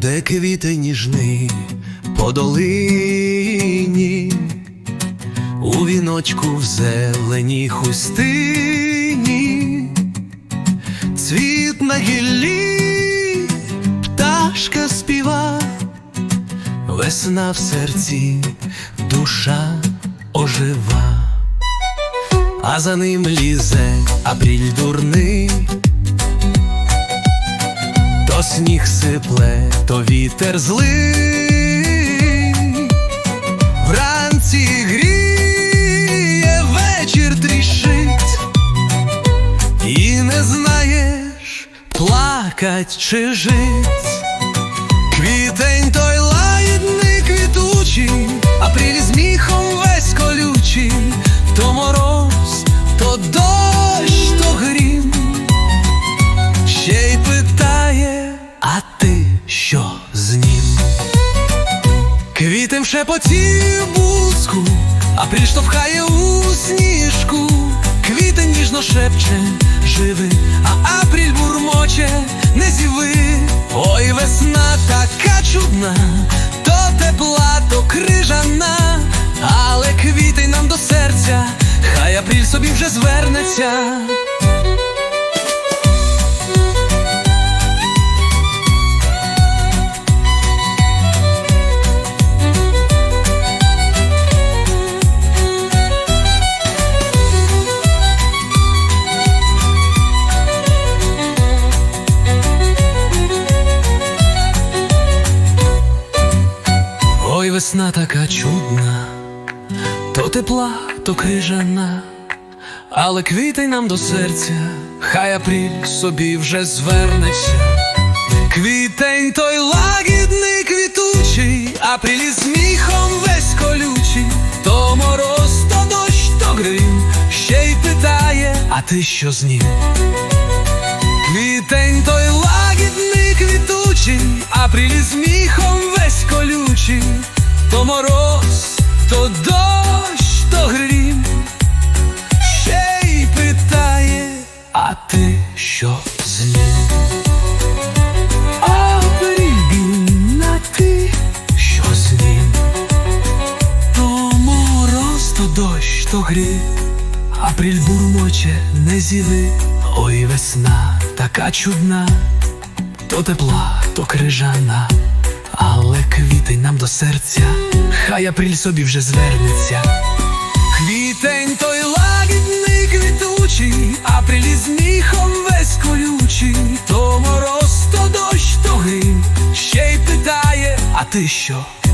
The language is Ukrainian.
де квіти ніжний по долині, у віночку в зеленій хустині, цвіт на гіллі, пташка співа, весна в серці, душа ожива, а за ним лізе апріль дурний. Сніг сипле, то вітер злий, вранці гріє, вечір трішить, і не знаєш, плакать чи жить. Квітем шепотів бузку, апріль штовхає у сніжку, квітень ніжно шепче, живи, а апріль бурмоче, не зіви. Ой, весна така чудна, то тепла, то крижана, але квітень нам до серця, хай апріль собі вже звернеться. Весна така чудна, то тепла, то крижана, але квітень нам до серця, хай апріль собі вже звернеться. Квітень той лагідний квітучий, апріль із сміхом весь колючий, то мороз, то дощ, то грим, ще й питає, а ти що з ним? Квітень той лагідний квітучий, апріль із сміхом весь колючий, то мороз, то дощ, то грім, ще й питає, а ти що з ним? А ти що з? То мороз, то дощ, то грім, апріль бурмоче, не зіви, ой весна така чудна, то тепла, то крижана, але квітень нам до серця, хай апріль собі вже звернеться. Квітень той лагідний квітучий, апріль із міхом весь колючий, то мороз, то дощ, то грім, ще й питає, а ти що з?